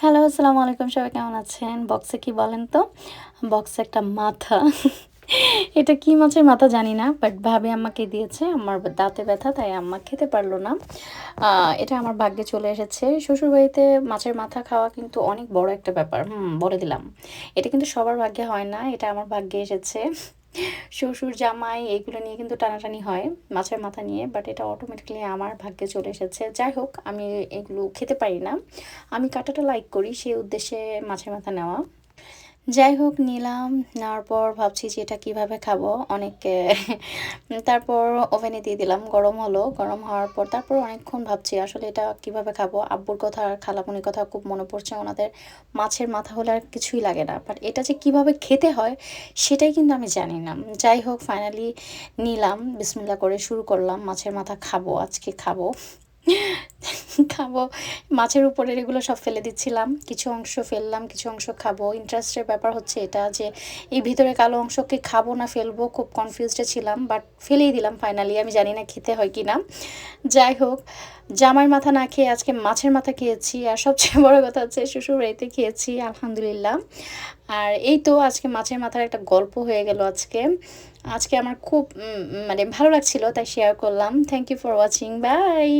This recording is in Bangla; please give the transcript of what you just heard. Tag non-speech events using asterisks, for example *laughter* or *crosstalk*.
হ্যালো, আসসালামু আলাইকুম। সবাই কেমন আছেন? বক্সে কি বলেন তো? বক্সে একটা মাথা। এটা কি মাছের মাথা জানি না বাট ভাবে আমাকে দিয়েছে। আমার দাঁতে ব্যথা, তাই আম্মা খেতে পারল না। এটা আমার ভাগ্যে চলে এসেছে। শ্বশুরবাড়িতে মাছের মাথা খাওয়া কিন্তু অনেক বড় একটা ব্যাপার। হুম, বলে দিলাম। এটা কিন্তু সবার ভাগ্যে হয় না। এটা আমার ভাগ্যে এসেছে। শ্বশুর, জামাই এগুলো নিয়ে কিন্তু টানাটানি হয় মাছের মাথা নিয়ে বাট এটা অটোমেটিক্যালি আমার ভাগ্যে চলে এসেছে। যাই হোক, আমি এগুলো খেতে পারি না। আমি কাটাটা লাইক করি, সেই উদ্দেশ্যে মাছের মাথা নেওয়া। যাই হোক, নিলাম, নেওয়ার পর ভাবছি যে এটা কীভাবে খাব অনেক *laughs* তারপর ওভেনে দিয়ে দিলাম, গরম হলো। গরম হওয়ার পর তারপর অনেকক্ষণ ভাবছি আসলে এটা কীভাবে খাব। আব্বুর কথা আর খালামুনির কথা খুব মনে পড়ছে, ওনাদের মাছের মাথা হলে আর কিছুই লাগে না। বাট এটা যে কীভাবে খেতে হয়, সেটাই কিন্তু আমি জানি না। যাই হোক ফাইনালি নিলাম বিসমিল্লা করে শুরু করলাম, মাছের মাথা খাব, আজকে খাব। খাব। মাছের উপরের এগুলো সব ফেলে দিচ্ছিলাম। কিছু অংশ ফেললাম, কিছু অংশ খাব। ইন্টারেস্টের ব্যাপার হচ্ছে এটা যে, এই ভিতরে কালো অংশকে খাব না, ফেলব, খুব কনফিউজডে ছিলাম বাট ফেলেই দিলাম ফাইনালি আমি জানি না খেতে হয় কি না যাই হোক জামার মাথা না খেয়ে আজকে মাছের মাথা খেয়েছি, আর সবচেয়ে বড় কথা হচ্ছে শ্বশুর বাড়িতে খেয়েছি, আলহামদুলিল্লাহ। আর এই তো আজকে মাছের মাথার একটা গল্প হয়ে গেল আজকে। আজকে আমার খুব মানে ভালো লাগছিল, তাই শেয়ার করলাম। Thank you for watching bye